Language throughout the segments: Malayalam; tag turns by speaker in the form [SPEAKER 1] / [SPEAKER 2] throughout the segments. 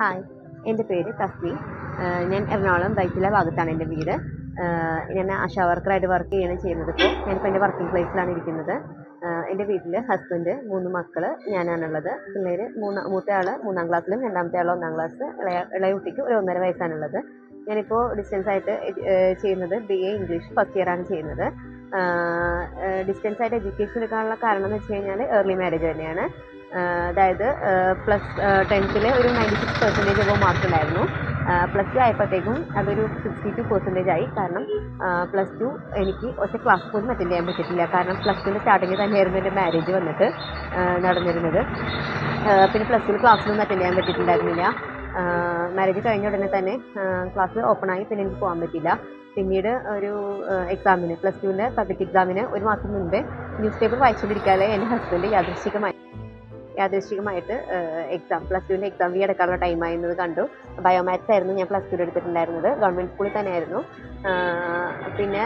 [SPEAKER 1] ഹായ് എന്റെ പേര് തസ്മി. ഞാൻ എറണാകുളം വൈറ്റില ഭാഗത്താണ് എന്റെ വീട്. ഞാൻ ആശാ വർക്കറായിട്ട് വർക്ക് ചെയ്യാണ് ചെയ്യുന്നത് ഇപ്പോൾ ഞാനിപ്പോൾ എന്റെ വർക്കിംഗ് പ്ലേസിലാണ് ഇരിക്കുന്നത്. എന്റെ വീട്ടിൽ ഹസ്ബൻഡ് മൂന്ന് മക്കൾ ഞാനാണുള്ളത്. പിള്ളേർ മൂന്ന് മൂത്ത ആൾ മൂന്നാം ക്ലാസ്സിലും രണ്ടാമത്തെ ആൾ ഒന്നാം ക്ലാസ് ഇളയ ഇളയ കുട്ടിക്ക് ഒരു ഒന്നര വയസ്സാണുള്ളത്. ഞാനിപ്പോൾ ഡിസ്റ്റൻസ് ആയിട്ട് ചെയ്യുന്നത് B A English first year ആണ് ചെയ്യുന്നത്. ഡിസ്റ്റൻസ് ആയിട്ട് എഡ്യൂക്കേഷൻ എടുക്കാനുള്ള കാരണം എന്ന് വെച്ച് കഴിഞ്ഞാൽ ഏർലി മാരേജ് തന്നെയാണ്. അതായത് പ്ലസ് ടെൻത്തിൽ ഒരു ninety six percentage above mark ഉണ്ടായിരുന്നു പ്ലസ് ടു ആയപ്പോഴത്തേക്കും അതൊരു സിക്സ്റ്റി ടു പെർസെന്റേജ് ആയി. കാരണം പ്ലസ് ടു എനിക്ക് ഒറ്റ ക്ലാസ് പോലും അറ്റൻഡ് ചെയ്യാൻ പറ്റിയിട്ടില്ല. കാരണം പ്ലസ് ടുവിന്റെ സ്റ്റാർട്ടിങ്ങിൽ തന്നെയായിരുന്നു എന്റെ മാരേജ് വന്നിട്ട് നടന്നിരുന്നത്. പിന്നെ പ്ലസ് ടുവിൽ ക്ലാസ്സിലൊന്നും അറ്റൻഡ് ചെയ്യാൻ പറ്റിയിട്ടുണ്ടായിരുന്നില്ല. മാരേജ് കഴിഞ്ഞ ഉടനെ തന്നെ ക്ലാസ് ഓപ്പൺ ആയി പിന്നെ എനിക്ക് പോകാൻ പറ്റിയില്ല. പിന്നീട് ഒരു എക്സാമിന് പ്ലസ് ടുവിന്റെ പബ്ലിക് എക്സാമിന് ഒരു മാസം മുൻപേ ന്യൂസ് പേപ്പർ വായിച്ചുകൊണ്ടിരിക്കാതെ എന്റെ ഹസ്ബൻഡ് യാദൃശ്ചികമായി യാദൃശ്ചികമായിട്ട് എക്സാം പ്ലസ് ടുവിന്റെ എക്സാം ഫീ അടക്കാനുള്ള ടൈം ആയിരുന്നത് കണ്ടു. ബയോമാത്സ് ആയിരുന്നു ഞാൻ പ്ലസ് ടുവിൽ എടുത്തിട്ടുണ്ടായിരുന്നത്. ഗവൺമെന്റ് സ്കൂളിൽ തന്നെയായിരുന്നു. പിന്നെ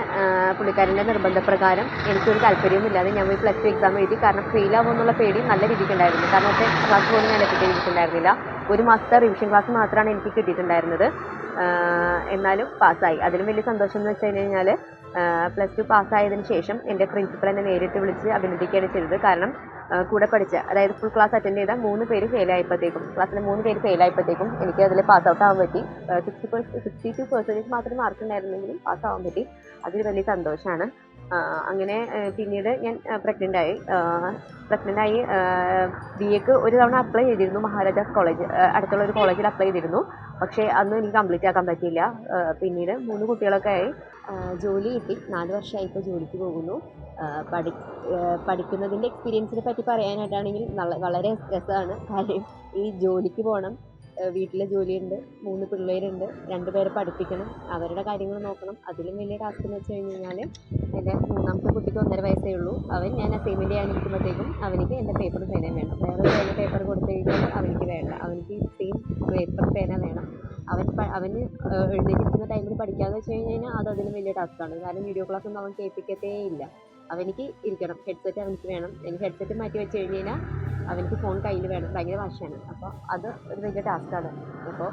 [SPEAKER 1] പുള്ളിക്കാരന്റെ നിർബന്ധപ്രകാരം എനിക്കൊരു താല്പര്യവുമില്ലാതെ ഞാൻ പോയി പ്ലസ് ടു എക്സാം എഴുതി. കാരണം ഫെയിൽ ആവുമെന്നുള്ള പേടി നല്ല രീതിക്ക് ഉണ്ടായിരുന്നു. കാരണം ഒറ്റ ക്ലാസ് പോലും ഞാൻ എത്തിയിട്ട് ചെയ്തിട്ടുണ്ടായിരുന്നില്ല ഒരു മാസത്തെ റിവിഷൻ ക്ലാസ് മാത്രമാണ് എനിക്ക് കിട്ടിയിട്ടുണ്ടായിരുന്നത്. എന്നാലും പാസ്സായി. അതിലും വലിയ സന്തോഷം എന്ന് വെച്ച് കഴിഞ്ഞാൽ പ്ലസ് ടു പാസ്സായതിനു ശേഷം എന്റെ പ്രിൻസിപ്പൽ എന്നെ നേരിട്ട് വിളിച്ച് അഭിനന്ദിക്കുകയാണ് ചെയ്തത്. കാരണം കൂടെ പഠിച്ച അതായത് ഫുൾ ക്ലാസ് അറ്റൻഡ് ചെയ്ത മൂന്ന് പേര് ഫെയിൽ ആയപ്പോഴത്തേക്കും ക്ലാസ്സിലെ മൂന്ന് പേര് ഫെയിൽ ആയപ്പോഴത്തേക്കും എനിക്ക് അതിൽ പാസ് ഔട്ട് ആവാൻ പറ്റി. സിക്സ്റ്റി സിക്സ്റ്റി ടു പെർസെന്റേജ് മാത്രം മാർക്ക് ഉണ്ടായിരുന്നെങ്കിലും പാസ് ആവാൻ പറ്റി. അതൊരു വലിയ സന്തോഷമാണ് അങ്ങനെ പിന്നീട് ഞാൻ പ്രഗ്നന്റ് ആയി. പ്രഗ്നന്റ് ആയി ബി എക്ക് ഒരു തവണ അപ്ലൈ ചെയ്തിരുന്നു മഹാരാജാസ് കോളേജ് അടുത്തുള്ള ഒരു കോളേജിൽ അപ്ലൈ ചെയ്തിരുന്നു. പക്ഷേ അന്ന് എനിക്ക് കംപ്ലീറ്റ് ആക്കാൻ പറ്റിയില്ല. പിന്നീട് മൂന്ന് കുട്ടികളൊക്കെ ആയി. ജോലി കിട്ടി. നാല് വർഷമായി ഇപ്പോൾ ജോലിക്ക് പോകുന്നു. പഠി പഠിക്കുന്നതിന്റെ എക്സ്പീരിയൻസിനെ പറ്റി പറയാനായിട്ടാണെങ്കിൽ നല്ല വളരെ രസമാണ്. കാര്യം ഈ ജോലിക്ക് പോകണം വീട്ടിലെ ജോലിയുണ്ട് മൂന്ന് പിള്ളേരുണ്ട് രണ്ട് പേരെ പഠിപ്പിക്കണം അവരുടെ കാര്യങ്ങൾ നോക്കണം. അതിലും വലിയ ടാസ്ക് എന്ന് വെച്ച് കഴിഞ്ഞ് കഴിഞ്ഞാൽ എന്റെ മൂന്നാമത്തെ കുട്ടിക്ക് ഒന്നര വയസ്സേ ഉള്ളൂ. അവൻ ഞാൻ അസൈൻമെന്റ് ചെയ്യാനിരിക്കുമ്പോഴത്തേക്കും അവനിക്ക് എന്റെ പേപ്പർ പേന വേണം. വേറെ പേന പേപ്പർ കൊടുത്തു കഴിഞ്ഞാൽ അവനിക്ക് വേണ്ട. അവനിക്ക് സെയിം പേപ്പർ പേന വേണം. അവൻ അവന് എഴുതിയിരിക്കുന്ന ടൈമിൽ പഠിക്കാമെന്ന് വെച്ച് കഴിഞ്ഞ് കഴിഞ്ഞാൽ അത് അതിലും വലിയ ടാസ്ക്കാണ് കാരണം വീഡിയോ ക്ലാസ്സൊന്നും അവൻ കേൾപ്പിക്കത്തേ ഇല്ല. അവനിക്ക് ഇരിക്കണം. ഹെഡ്സെറ്റ് അവനിക്ക് വേണം. എനിക്ക് ഹെഡ്സെറ്റ് മാറ്റി വെച്ച് കഴിഞ്ഞ് കഴിഞ്ഞാൽ അവനിക്ക് ഫോൺ കയ്യിൽ വേണം. ഭയങ്കര വാശിയാണ്. അപ്പോൾ അത് ഒരു വലിയ ടാസ്ക്കാണ് അപ്പോൾ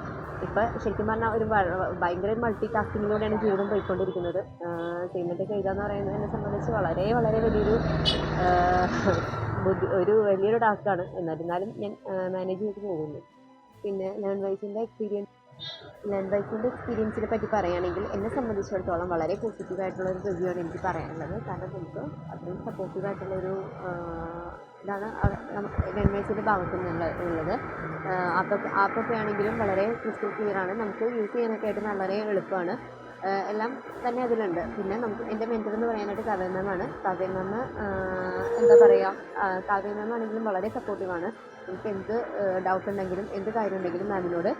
[SPEAKER 1] ഇപ്പോൾ ശരിക്കും പറഞ്ഞാൽ ഒരു ഭയങ്കര മൾട്ടി ടാസ്കിങ്ങിലൂടെയാണ് ജീവിതം പോയിക്കൊണ്ടിരിക്കുന്നത്. ചെയ്യുന്നത് എഴുതാന്ന് പറയുന്നത് എന്നെ സംബന്ധിച്ച് വളരെ വളരെ വലിയൊരു ഒരു വലിയൊരു ടാസ്ക്കാണ് എന്നിരുന്നാലും ഞാൻ മാനേജ് ചെയ്ത് പോകുന്നു. പിന്നെ ലേൺ വൈസിന്റെ എക്സ്പീരിയൻസ് ലേൺ ബൈക്കിന്റെ എക്സ്പീരിയൻസിനെ പറ്റി പറയുകയാണെങ്കിൽ എന്നെ സംബന്ധിച്ചിടത്തോളം വളരെ പോസിറ്റീവ് ആയിട്ടുള്ള ഒരു ആണ് എനിക്ക് പറയാനുള്ളത്. കാരണം നമുക്ക് അത്രയും ആഹ് ഇതാണ് ലേൺ വൈസിന്റെ ഭാഗത്തു നിന്നുള്ള ഉള്ളത്. ആപ്പൊക്കെ ആപ്പൊക്കെ ആണെങ്കിലും വളരെ ക്രിസ്റ്റൽ ക്ലിയർ ആണ്. നമുക്ക് യൂസ് ചെയ്യാനൊക്കെ ആയിട്ട് വളരെ എളുപ്പമാണ്. എല്ലാം തന്നെ അതിലുണ്ട്. പിന്നെ നമുക്ക് എന്റെ മെന്റർ എന്ന് പറയാനായിട്ട് കാവ്യ മാമാണ് കാവ്യ എന്താ പറയുക കാവ്യ മാം ആണെങ്കിലും വളരെ സപ്പോർട്ടീവാണ് നമുക്ക് എന്ത് ഡൗട്ട് ഉണ്ടെങ്കിലും എന്ത് കാര്യം ഉണ്ടെങ്കിലും മാമിനോട്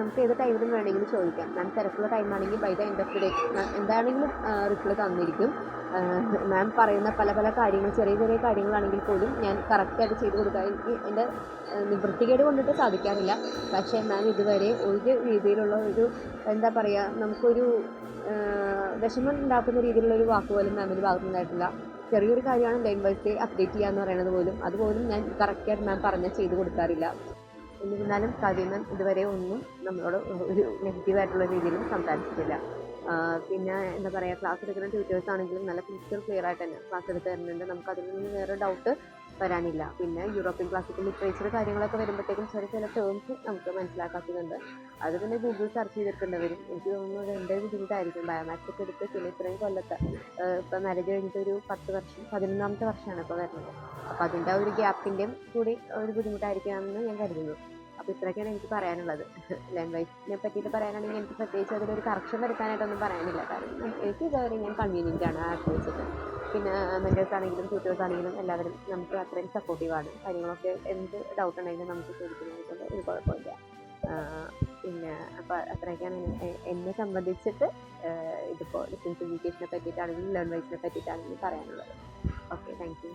[SPEAKER 1] നമുക്ക് ഏത് ടൈമിലും വേണമെങ്കിലും ചോദിക്കാം. മാം തിരക്കുള്ള ടൈമാണെങ്കിൽ by the end of the day എന്താണെങ്കിലും റിപ്ലൈ തന്നിരിക്കും. മാം പറയുന്ന പല പല കാര്യങ്ങൾ ചെറിയ ചെറിയ കാര്യങ്ങളാണെങ്കിൽ പോലും ഞാൻ കറക്റ്റായിട്ട് ചെയ്ത് കൊടുക്കാൻ എനിക്ക് എന്റെ നിവൃത്തികേട് കൊണ്ടിട്ട് സാധിക്കാറില്ല. പക്ഷേ മാം ഇതുവരെ ഒരു രീതിയിലുള്ള ഒരു എന്താ പറയുക നമുക്കൊരു വിഷമം ഉണ്ടാക്കുന്ന രീതിയിലുള്ള ഒരു വാക്ക് പോലും മാമിന്റെ ഭാഗത്തുനിന്നുണ്ടായിട്ടില്ല ചെറിയൊരു കാര്യമാണ് ലൈൻ വൈസ് അപ്ഡേറ്റ് ചെയ്യുക എന്ന് പറയുന്നത് പോലും. അതുപോലും ഞാൻ കറക്റ്റായിട്ട് മാം പറഞ്ഞ് ചെയ്ത് കൊടുക്കാറില്ല. എന്നിരുന്നാലും കാവ്യ മാം ഇതുവരെ ഒന്നും നമ്മളോട് ഒരു നെഗറ്റീവായിട്ടുള്ള രീതിയിലും സംസാരിച്ചിട്ടില്ല. പിന്നെ എന്താ പറയുക ക്ലാസ് എടുക്കുന്ന ട്യൂട്ടേഴ്സ് ആണെങ്കിലും നല്ല ക്രിസ്റ്റൽ ക്ലിയർ ആയിട്ട് തന്നെ ക്ലാസ് എടുത്ത് തരുന്നുണ്ട്. നമുക്ക് അതിൽ നിന്ന് വേറെ ഡൗട്ട് വരാനില്ല. പിന്നെ യൂറോപ്യൻ ക്ലാസിക്കൽ ലിറ്ററേച്ചർ കാര്യങ്ങളൊക്കെ വരുമ്പോഴത്തേക്കും ചില ചില ടേംസ് നമുക്ക് മനസ്സിലാക്കാത്തതുണ്ട്. അത് പിന്നെ ഗൂഗിൾ സെർച്ച് ചെയ്തിട്ടുണ്ട് വരും എനിക്ക് തോന്നുന്നത് എന്റെ ബുദ്ധിമുട്ടായിരിക്കും. ബയോമാത്സ് ഒക്കെ എടുത്ത് പിന്നെ ഇത്രയും കൊല്ലത്തെ ഇപ്പം മാരേജ് കഴിഞ്ഞിട്ട് ഒരു പത്ത് വർഷം പതിനൊന്നാമത്തെ വർഷമാണ് ഇപ്പോൾ വരുന്നത്. അപ്പോൾ അതിന്റെ ഒരു ഗ്യാപ്പിന്റെയും കൂടി ഒരു ബുദ്ധിമുട്ടായിരിക്കാമെന്ന് ഞാൻ കരുതുന്നു. അപ്പോൾ ഇത്രയൊക്കെയാണ് എനിക്ക് പറയാനുള്ളത്. ലാംഗ്വേജിനെ പറ്റിയിട്ട് പറയാനാണെങ്കിൽ എനിക്ക് പ്രത്യേകിച്ച് അതിലൊരു കറക്ഷൻ വരുത്താനായിട്ടൊന്നും പറയാനില്ല. കാരണം എനിക്ക് ഇതുവരെ ഞാൻ കൺവീനിയന്റ് ആണ് ആ ആപ്പ് വെച്ചിട്ട് പിന്നെ മെന്റേഴ്സ് ആണെങ്കിലും ട്യൂട്ടേഴ്സ് ആണെങ്കിലും എല്ലാവരും നമുക്ക് അത്രയും സപ്പോർട്ടീവാണ് കാര്യങ്ങളൊക്കെ എന്ത് ഡൗട്ട് ഉണ്ടെങ്കിലും നമുക്ക് ചോദിക്കുന്നതിനെ കൊണ്ട് ഒരു കുഴപ്പമില്ല. പിന്നെ അപ്പോൾ അത്രയൊക്കെയാണ് എന്നെ- സംബന്ധിച്ചിട്ട് ഇതിപ്പോൾ ഡിസ്റ്റൻസ് എഡ്യൂക്കേഷനെ പറ്റിയിട്ടാണെങ്കിലും ലേൺ വൈസിനെ പറ്റിയിട്ടാണെങ്കിലും പറയാനുള്ളത്. Okay thank you